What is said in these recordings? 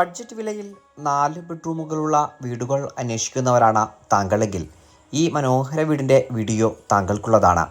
Budget വിലയിൽ നാല് ബെഡ്റൂമുകളുള്ള വീടുകൾ അന്വേഷിക്കുന്നവരാണ് താങ്കളെങ്കിൽ ഈ മനോഹര വീടിന്റെ വീഡിയോ താങ്കൾക്കുള്ളതാണ്.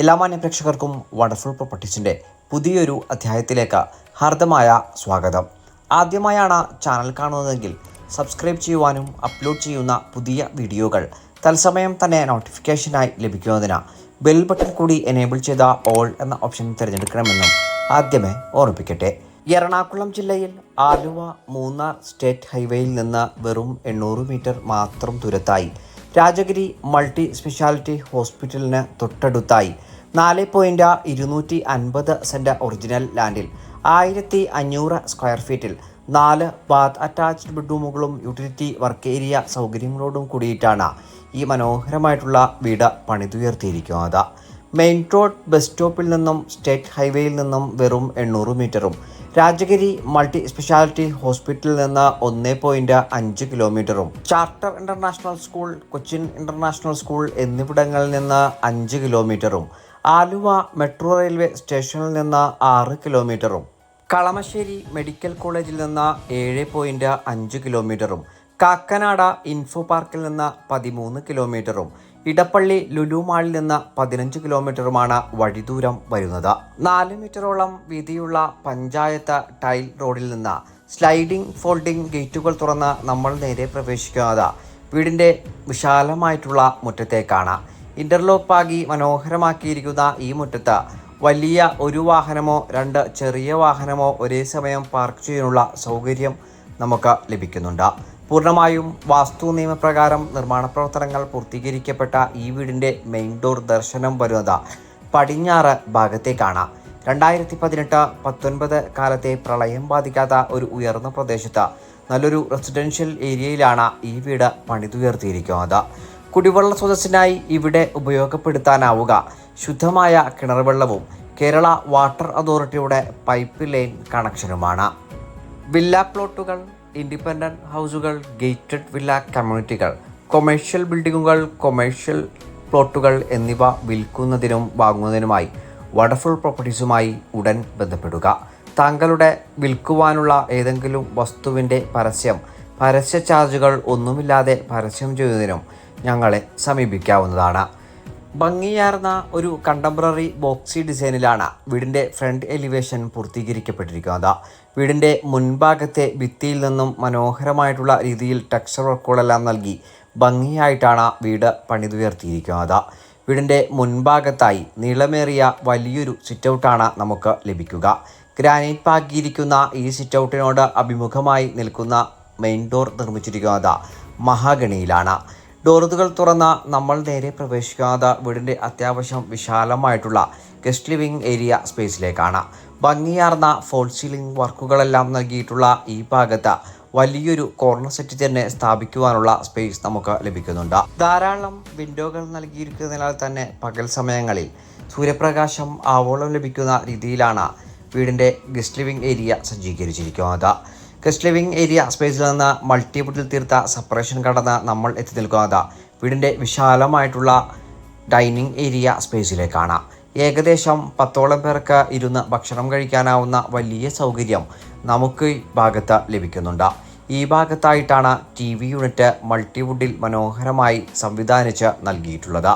എല്ലാ മാന്യ പ്രേക്ഷകർക്കും വണ്ടർഫുൾ പ്രോപ്പർട്ടീസിന്റെ പുതിയൊരു അധ്യായത്തിലേക്ക് ഹാർദമായ സ്വാഗതം. ആദ്യമായാണ് ചാനൽ കാണുന്നതെങ്കിൽ സബ്സ്ക്രൈബ് ചെയ്യുവാനും അപ്ലോഡ് ചെയ്യുന്ന പുതിയ വീഡിയോകൾ തത്സമയം തന്നെ നോട്ടിഫിക്കേഷനായി ലഭിക്കുന്നതിന് ബെൽ ബട്ടൺ കൂടി എനേബിൾ ചെയ്ത ഓൾ എന്ന ഓപ്ഷൻ തിരഞ്ഞെടുക്കണമെന്നും ആദ്യമേ ഓർമ്മിപ്പിക്കട്ടെ. എറണാകുളം ജില്ലയിൽ ആലുവ മൂന്നാർ സ്റ്റേറ്റ് ഹൈവേയിൽ നിന്ന് വെറും എണ്ണൂറ് മീറ്റർ മാത്രം ദൂരത്തായി. രാജഗിരി മൾട്ടി സ്പെഷ്യാലിറ്റി ഹോസ്പിറ്റലിന് തൊട്ടടുത്തായി. നാല് പോയിന്റ് ഇരുന്നൂറ്റി അൻപത് സെന്റ് ഒറിജിനൽ ലാൻഡിൽ. ആയിരത്തി അഞ്ഞൂറ് സ്ക്വയർ ഫീറ്റിൽ നാല് ബാത്ത് അറ്റാച്ച്ഡ് ബെഡ്റൂമുകളും യൂട്ടിലിറ്റി വർക്ക് ഏരിയ സൗകര്യങ്ങളോടും കൂടിയിട്ടാണ് ഈ മനോഹരമായിട്ടുള്ള വീട് പണിതുയർത്തിയിരിക്കുന്നത്. മെയിൻ റോഡ് ബസ് സ്റ്റോപ്പിൽ നിന്നും സ്റ്റേറ്റ് ഹൈവേയിൽ നിന്നും വെറും എണ്ണൂറ് മീറ്ററും. രാജഗിരി മൾട്ടി സ്പെഷ്യാലിറ്റി ഹോസ്പിറ്റലിൽ നിന്ന് ഒന്ന് പോയിന്റ് അഞ്ച് കിലോമീറ്ററും. Charter international school Cochin international school എന്നിവിടങ്ങളിൽ നിന്ന് അഞ്ച് കിലോമീറ്ററും. ആലുവ മെട്രോ റെയിൽവേ സ്റ്റേഷനിൽ നിന്ന് ആറ് കിലോമീറ്ററും. കളമശ്ശേരി മെഡിക്കൽ കോളേജിൽ നിന്ന് ഏഴ് പോയിന്റ് അഞ്ച് കിലോമീറ്ററും. കാക്കനാട ഇൻഫോ പാർക്കിൽ നിന്ന് പതിമൂന്ന് കിലോമീറ്ററും. ഇടപ്പള്ളി ലുലുമാളിൽ നിന്ന് പതിനഞ്ച് കിലോമീറ്ററുമാണ് വഴിദൂരം വരുന്നത്. നാല് മീറ്ററോളം വീതിയുള്ള പഞ്ചായത്ത് ടൈൽ റോഡിൽ നിന്ന് സ്ലൈഡിംഗ് ഫോൾഡിംഗ് ഗേറ്റുകൾ തുറന്ന് നമ്മൾ നേരെ പ്രവേശിക്കുന്നത് വീടിന്റെ വിശാലമായിട്ടുള്ള മുറ്റത്തേക്കാണ്. ഇന്റർലോക്ക് പാകി മനോഹരമാക്കിയിരിക്കുന്ന ഈ മുറ്റത്ത് വലിയ ഒരു വാഹനമോ രണ്ട് ചെറിയ വാഹനമോ ഒരേ സമയം പാർക്ക് ചെയ്യാനുള്ള സൗകര്യം നമുക്ക് ലഭിക്കുന്നുണ്ട്. പൂർണമായും വാസ്തു നിയമപ്രകാരം നിർമ്മാണ പ്രവർത്തനങ്ങൾ പൂർത്തീകരിക്കപ്പെട്ട ഈ വീടിന്റെ മെയിൻ ഡോർ ദർശനം വരുന്നത് പടിഞ്ഞാറ് ഭാഗത്തേക്കാണ്. രണ്ടായിരത്തി പതിനെട്ട് പത്തൊൻപത് കാലത്തെ പ്രളയം ബാധിക്കാത്ത ഒരു ഉയർന്ന പ്രദേശത്ത് നല്ലൊരു റെസിഡൻഷ്യൽ ഏരിയയിലാണ് ഈ വീട് പണിതുയർത്തിയിരിക്കുന്നത്. കുടിവെള്ള സ്രോതസ്സിനായി ഇവിടെ ഉപയോഗപ്പെടുത്താനാവുക. ശുദ്ധമായ കിണർ വെള്ളവും കേരള വാട്ടർ അതോറിറ്റിയുടെ പൈപ്പ് ലൈൻ കണക്ഷനുമാണ് വില്ല പ്ലോട്ടുകൾ ഇൻഡിപെൻഡന്റ് ഹൗസുകൾ ഗേറ്റഡ് വില്ല കമ്മ്യൂണിറ്റികൾ കൊമേഴ്ഷ്യൽ ബിൽഡിങ്ങുകൾ കൊമേഴ്ഷ്യൽ പ്ലോട്ടുകൾ എന്നിവ വിൽക്കുന്നതിനും വാങ്ങുന്നതിനുമായി വണ്ടർഫുൾ പ്രോപ്പർട്ടീസുമായി ഉടൻ ബന്ധപ്പെടുക. താങ്കളുടെ വിൽക്കുവാനുള്ള ഏതെങ്കിലും വസ്തുവിന്റെ പരസ്യം പരസ്യ ചാർജുകൾ ഒന്നുമില്ലാതെ പരസ്യം ചെയ്യുന്നതിനും ഞങ്ങളെ സമീപിക്കാവുന്നതാണ്. ഭംഗിയാർന്ന ഒരു കണ്ടംപററി ബോക്സി ഡിസൈനിലാണ് വീടിന്റെ ഫ്രണ്ട് എലിവേഷൻ പൂർത്തീകരിക്കപ്പെട്ടിരിക്കുന്നത്. വീടിന്റെ മുൻഭാഗത്തെ ഭിത്തിയിൽ നിന്നും മനോഹരമായിട്ടുള്ള രീതിയിൽ ടെക്സ്ചർ വർക്കുകളെല്ലാം നൽകി ഭംഗിയായിട്ടാണ് വീട് പണിതുയർത്തിയിരിക്കുന്നത്. വീടിന്റെ മുൻഭാഗത്തായി നീളമേറിയ വലിയൊരു സിറ്റൗട്ടാണ് നമുക്ക് ലഭിക്കുക. ഗ്രാനൈറ്റ് പാക്കിയിരിക്കുന്ന ഈ സിറ്റൗട്ടിനോട് അഭിമുഖമായി നിൽക്കുന്ന മെയിൻ ഡോർ നിർമ്മിച്ചിരിക്കുന്നത് മഹാഗണിയിലാണ്. ഡോറുകൾ തുറന്ന നമ്മൾ നേരെ പ്രവേശിക്കാതെ വീടിന്റെ അത്യാവശ്യം വിശാലമായിട്ടുള്ള ഗസ്റ്റ് ലിവിംഗ് ഏരിയ സ്പേസിലേക്കാണ്. ഭംഗിയാർന്ന ഫോൾ സീലിംഗ് വർക്കുകളെല്ലാം നൽകിയിട്ടുള്ള ഈ ഭാഗത്ത് വലിയൊരു കോർണർ സെറ്റ് തന്നെ സ്ഥാപിക്കുവാനുള്ള സ്പേസ് നമുക്ക് ലഭിക്കുന്നുണ്ട്. ധാരാളം വിൻഡോകൾ നൽകിയിരിക്കുന്നതിനാൽ തന്നെ പകൽ സമയങ്ങളിൽ സൂര്യപ്രകാശം ആവോളം ലഭിക്കുന്ന രീതിയിലാണ് വീടിന്റെ ഗസ്റ്റ് ലിവിംഗ് ഏരിയ സജ്ജീകരിച്ചിരിക്കുന്നത്. ഗസ്റ്റ് ലിവിംഗ് ഏരിയ സ്പേസിൽ നിന്ന് മൾട്ടിവുഡിൽ തീർത്ത സെപ്പറേഷൻ കടന്ന് നമ്മൾ എത്തി നിൽക്കുന്നത്. വീടിന്റെ വിശാലമായിട്ടുള്ള ഡൈനിങ് ഏരിയ സ്പേസിലേക്കാണ്. ഏകദേശം പത്തോളം പേർക്ക് ഇരുന്ന് ഭക്ഷണം കഴിക്കാനാവുന്ന വലിയ സൗകര്യം നമുക്ക് ഈ ഭാഗത്ത് ലഭിക്കുന്നുണ്ട്. ഈ ഭാഗത്തായിട്ടാണ് ടി വി യൂണിറ്റ് മൾട്ടിവുഡിൽ മനോഹരമായി സംവിധാനിച്ച് നൽകിയിട്ടുള്ളത്.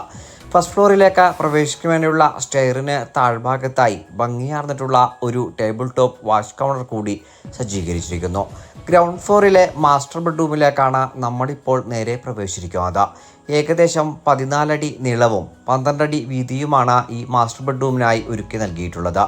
ഫസ്റ്റ് ഫ്ലോറിലേക്ക് പ്രവേശിക്കാൻ വേണ്ടിയുള്ള സ്റ്റെയറിന് താഴ്ഭാഗത്തായി ഭംഗിയാർന്നിട്ടുള്ള ഒരു ടേബിൾ ടോപ്പ് വാഷ് കൗണ്ടർ കൂടി സജ്ജീകരിച്ചിരിക്കുന്നു. ഗ്രൗണ്ട് ഫ്ലോറിലെ മാസ്റ്റർ ബെഡ്റൂമിലേക്കാണ് നമ്മളിപ്പോൾ നേരെ പ്രവേശിച്ചിരിക്കുന്നത്. ഏകദേശം പതിനാലടി നീളവും പന്ത്രണ്ടടി വീതിയുമാണ് ഈ മാസ്റ്റർ ബെഡ്റൂമിനായി ഒരുക്കി നൽകിയിട്ടുള്ളത്.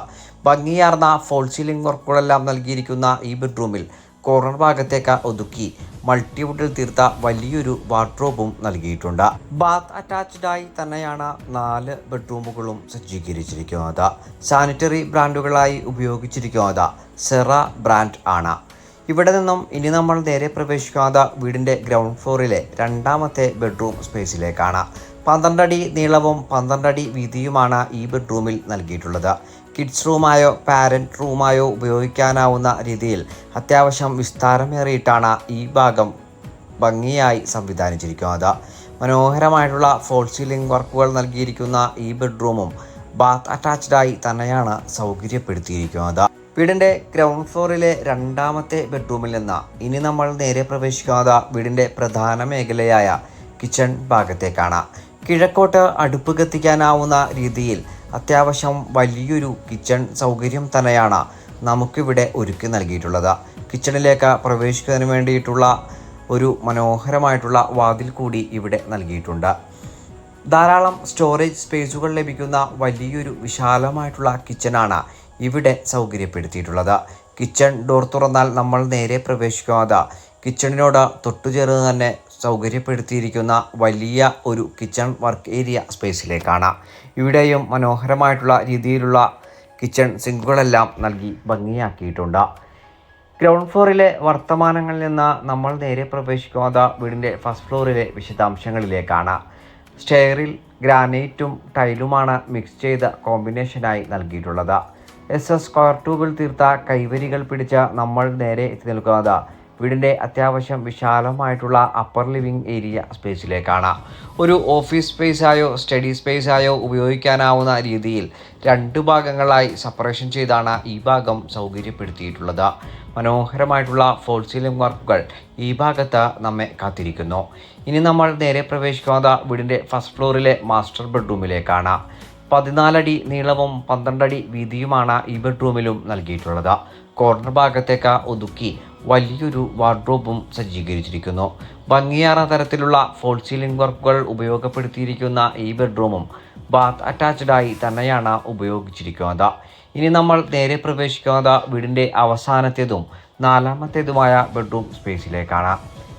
ഭംഗിയാർന്ന ഫോൾ സീലിംഗ് വർക്കുകളെല്ലാം നൽകിയിരിക്കുന്ന ഈ ബെഡ്റൂമിൽ കോർണർ ഭാഗത്തേക്ക് ഒതുക്കി മൾട്ടിവുഡിൽ തീർത്ത വലിയൊരു വാർഡ്രോബും നൽകിയിട്ടുണ്ട്. ബാത്ത് അറ്റാച്ച്ഡായി തന്നെയാണ് നാല് ബെഡ്റൂമുകളും സജ്ജീകരിച്ചിരിക്കുന്നത്. സാനിറ്ററി ബ്രാൻഡുകളായി ഉപയോഗിച്ചിരിക്കുന്നത് സെറ ബ്രാൻഡ് ആണ്. ഇവിടെ നിന്നും ഇനി നമ്മൾ നേരെ പ്രവേശിക്കാത്ത വീടിന്റെ ഗ്രൗണ്ട് ഫ്ലോറിലെ രണ്ടാമത്തെ ബെഡ്റൂം സ്പേസിലേക്കാണ്. പന്ത്രണ്ടടി നീളവും പന്ത്രണ്ടടി വീതിയുമാണ് ഈ ബെഡ്റൂമിൽ നൽകിയിട്ടുള്ളത്. കിഡ്സ് റൂമായോ പാരന്റ് റൂമായോ ഉപയോഗിക്കാനാവുന്ന രീതിയിൽ അത്യാവശ്യം വിസ്താരമേറിയിട്ടാണ് ഈ ഭാഗം ഭംഗിയായി സംവിധാനിച്ചിരിക്കുന്നത്. മനോഹരമായിട്ടുള്ള ഫോൾ സീലിംഗ് വർക്കുകൾ നൽകിയിരിക്കുന്ന ഈ ബെഡ്റൂമും ബാത്ത് അറ്റാച്ച്ഡായി തന്നെയാണ് സൗകര്യപ്പെടുത്തിയിരിക്കുന്നത്. വീടിന്റെ ഗ്രൗണ്ട് ഫ്ലോറിലെ രണ്ടാമത്തെ ബെഡ്റൂമിൽ നിന്ന് ഇനി നമ്മൾ നേരെ പ്രവേശിക്കുന്നത് വീടിന്റെ പ്രധാന മേഖലയായ കിച്ചൺ ഭാഗത്തേക്കാണ്. കിഴക്കോട്ട് അടുപ്പ് കത്തിക്കാനാവുന്ന രീതിയിൽ അത്യാവശ്യം വലിയൊരു കിച്ചൺ സൗകര്യം തന്നെയാണ് നമുക്കിവിടെ ഒരുക്കി നൽകിയിട്ടുള്ളത്. കിച്ചണിലേക്ക് പ്രവേശിക്കുന്നതിന് വേണ്ടിയിട്ടുള്ള ഒരു മനോഹരമായിട്ടുള്ള വാതിൽ കൂടി ഇവിടെ നൽകിയിട്ടുണ്ട്. ധാരാളം സ്റ്റോറേജ് സ്പേസുകൾ ലഭിക്കുന്ന വലിയൊരു വിശാലമായിട്ടുള്ള കിച്ചണാണ് ഇവിടെ സൗകര്യപ്പെടുത്തിയിട്ടുള്ളത്. കിച്ചൺ ഡോർ തുറന്നാൽ നമ്മൾ നേരെ പ്രവേശിക്കാതെ കിച്ചണിനോട് തൊട്ടുചേർന്ന് തന്നെ സൗകര്യപ്പെടുത്തിയിരിക്കുന്ന വലിയ ഒരു കിച്ചൺ വർക്ക് ഏരിയ സ്പേസിലേക്കാണ് ഇവിടെയും മനോഹരമായിട്ടുള്ള രീതിയിലുള്ള കിച്ചൺ സിങ്കുകളെല്ലാം നൽകി ഭംഗിയാക്കിയിട്ടുണ്ട്. ഗ്രൗണ്ട് ഫ്ലോറിലെ വർത്തമാനങ്ങളിൽ നിന്ന് നമ്മൾ നേരെ പ്രവേശിക്കാതെ വീടിന്റെ ഫസ്റ്റ് ഫ്ലോറിലെ വിശദാംശങ്ങളിലേക്കാണ്. സ്റ്റെയറിൽ ഗ്രാനൈറ്റും ടൈലുമാണ് മിക്സ് ചെയ്ത കോമ്പിനേഷനായി നൽകിയിട്ടുള്ളത്. എസ് എസ് സ്ക്വയർ ട്യൂബിൽ തീർത്ത കൈവരികൾ പിടിച്ച നമ്മൾ നേരെ എത്തി നിൽക്കുന്നത് വീടിന്റെ അത്യാവശ്യം വിശാലമായിട്ടുള്ള അപ്പർ ലിവിംഗ് ഏരിയ സ്പേസിലേക്കാണ് ഒരു ഓഫീസ് സ്പേസായോ സ്റ്റഡി സ്പേസായോ ഉപയോഗിക്കാനാവുന്ന രീതിയിൽ രണ്ട് ഭാഗങ്ങളായി സെപ്പറേഷൻ ചെയ്താണ് ഈ ഭാഗം സൗകര്യപ്പെടുത്തിയിട്ടുള്ളത്. മനോഹരമായിട്ടുള്ള ഫോൾ സീലിംഗ് വർക്കുകൾ ഈ ഭാഗത്ത് നമ്മെ കാത്തിരിക്കുന്നു. ഇനി നമ്മൾ നേരെ പ്രവേശിക്കുന്നത് വീടിന്റെ ഫസ്റ്റ് ഫ്ലോറിലെ മാസ്റ്റർ ബെഡ്റൂമിലേക്കാണ് പതിനാലടി നീളവും പന്ത്രണ്ടടി വീതിയുമാണ് ഈ ബെഡ്റൂമിലും നൽകിയിട്ടുള്ളത്. കോർണർ ഭാഗത്തേക്ക് ഒതുക്കി വലിയൊരു വാർഡ്രോബും സജ്ജീകരിച്ചിരിക്കുന്നു. ഭംഗിയാർന്ന തരത്തിലുള്ള ഫോൾ സീലിംഗ് വർക്കുകൾ ഉപയോഗപ്പെടുത്തിയിരിക്കുന്ന ഈ ബെഡ്റൂമും ബാത്ത് അറ്റാച്ച്ഡായി തന്നെയാണ് ഉപയോഗിച്ചിരിക്കുന്നത്. ഇനി നമ്മൾ നേരെ പ്രവേശിക്കുന്നത് വീടിന്റെ അവസാനത്തേതും നാലാമത്തേതുമായ ബെഡ്റൂം സ്പേസിലേക്കാണ്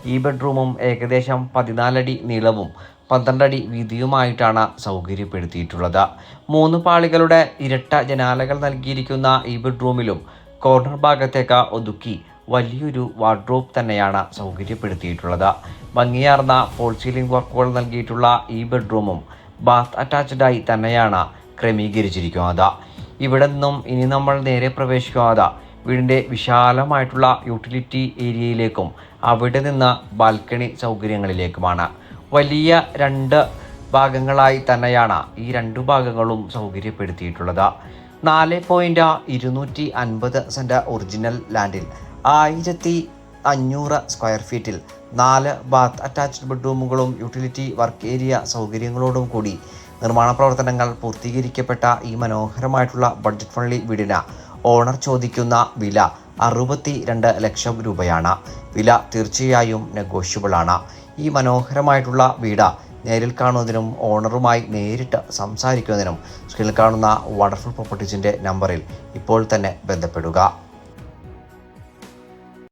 ഈ ബെഡ്റൂമും ഏകദേശം പതിനാലടി നീളവും പന്ത്രണ്ടടി വീതിയുമായിട്ടാണ് സൗകര്യപ്പെടുത്തിയിട്ടുള്ളത്. മൂന്ന് പാളികളുടെ ഇരട്ട ജനാലകൾ നൽകിയിരിക്കുന്ന ഈ ബെഡ്റൂമിലും കോർണർ ഭാഗത്തേക്ക് ഒതുക്കി വലിയൊരു വാർഡ്രോബ് തന്നെയാണ് സൗകര്യപ്പെടുത്തിയിട്ടുള്ളത്. ഭംഗിയാർന്ന ഫോൾ സീലിംഗ് വർക്കുകൾ നൽകിയിട്ടുള്ള ഈ ബെഡ്റൂമും ബാത്ത് അറ്റാച്ച്ഡായി തന്നെയാണ് ക്രമീകരിച്ചിരിക്കുന്നത്. ഇവിടെ നിന്നും ഇനി നമ്മൾ നേരെ പ്രവേശിക്കാതെ വീടിന്റെ വിശാലമായിട്ടുള്ള യൂട്ടിലിറ്റി ഏരിയയിലേക്കും അവിടെ നിന്ന് ബാൽക്കണി സൗകര്യങ്ങളിലേക്കുമാണ്. വലിയ രണ്ട് ഭാഗങ്ങളായി തന്നെയാണ് ഈ രണ്ട് ഭാഗങ്ങളും സൗകര്യപ്പെടുത്തിയിട്ടുള്ളത്. നാല് പോയിന്റ് ഇരുന്നൂറ്റി അൻപത് സെന്റ് ഒറിജിനൽ ലാൻഡിൽ ആയിരത്തി അഞ്ഞൂറ് സ്ക്വയർ ഫീറ്റിൽ നാല് ബാത്ത് അറ്റാച്ച്ഡ് ബെഡ്റൂമുകളും യൂട്ടിലിറ്റി വർക്ക് ഏരിയ സൗകര്യങ്ങളോടും കൂടി നിർമ്മാണ പ്രവർത്തനങ്ങൾ പൂർത്തീകരിക്കപ്പെട്ട ഈ മനോഹരമായിട്ടുള്ള ബഡ്ജറ്റ് ഫ്രണ്ട്ലി വീടിന് ഓണർ ചോദിക്കുന്ന വില അറുപത്തി രണ്ട് ലക്ഷം രൂപയാണ്. വില തീർച്ചയായും നെഗോഷ്യബിൾ ആണ്. ഈ മനോഹരമായിട്ടുള്ള വീട് നേരിൽ കാണുന്നതിനും ഓണറുമായി നേരിട്ട് സംസാരിക്കുന്നതിനും സ്ക്രീനിൽ കാണുന്ന വണ്ടർഫുൾ പ്രോപ്പർട്ടീസിന്റെ നമ്പറിൽ ഇപ്പോൾ തന്നെ ബന്ധപ്പെടുക.